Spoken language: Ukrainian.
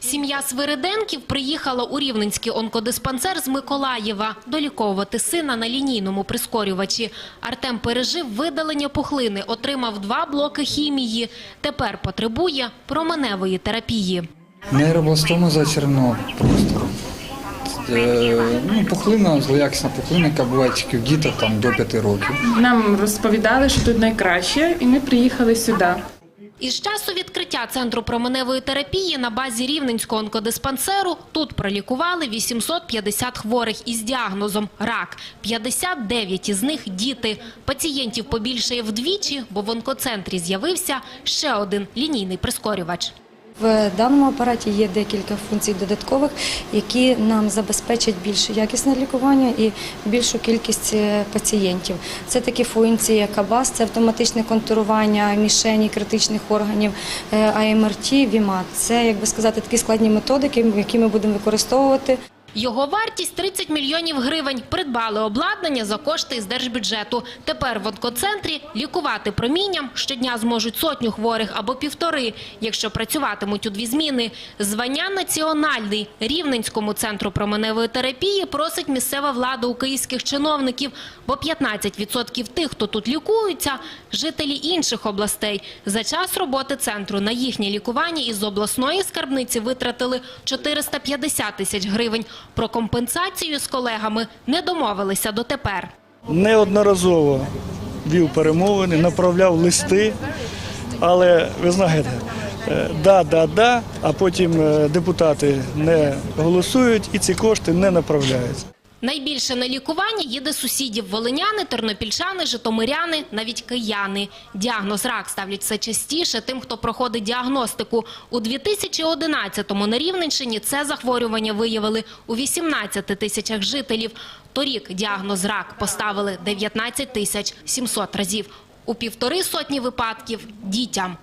Сім'я Свириденків приїхала у Рівненський онкодиспансер з Миколаєва доліковувати сина на лінійному прискорювачі. Артем пережив видалення пухлини, отримав два блоки хімії. Тепер потребує променевої терапії. Нейробластома зачерно просто. Е, ну, пухлина, злоякісна пухлина, яка буває тільки в діток там, до 5 років. Нам розповідали, що тут найкраще, і ми приїхали сюди. Із часу відкриття центру променевої терапії на базі Рівненського онкодиспансеру тут пролікували 850 хворих із діагнозом рак. 59 із них – діти. Пацієнтів побільшає вдвічі, бо в онкоцентрі з'явився ще один лінійний прискорювач. В даному апараті є декілька функцій додаткових, які нам забезпечать більш якісне лікування і більшу кількість е, пацієнтів. Це такі функції, як АБАС, це автоматичне контурування мішені критичних органів, е, АМРТ, ВІМАТ. Це, як би сказати, такі складні методики, які ми будемо використовувати. Його вартість – 30 мільйонів гривень. Придбали обладнання за кошти із держбюджету. Тепер в онкоцентрі лікувати промінням щодня зможуть сотню хворих або півтори, якщо працюватимуть у дві зміни. Звання національний Рівненському центру променевої терапії просить місцева влада у київських чиновників, бо 15% тих, хто тут лікуються – жителі інших областей. За час роботи центру на їхнє лікування із обласної скарбниці витратили 450 тисяч гривень. Про компенсацію з колегами не домовилися дотепер. неодноразово вів перемовини, направляв листи, але ви знаєте, е, да, да, да, а потім е, депутати не голосують і ці кошти не направляються. Найбільше на лікування їде сусідів волиняни, тернопільчани, житомиряни, навіть кияни. Діагноз рак ставлять все частіше тим, хто проходить діагностику. У 2011-му на Рівненщині це захворювання виявили у 18 тисячах жителів. Торік діагноз рак поставили 19 тисяч 700 разів. У півтори сотні випадків – дітям.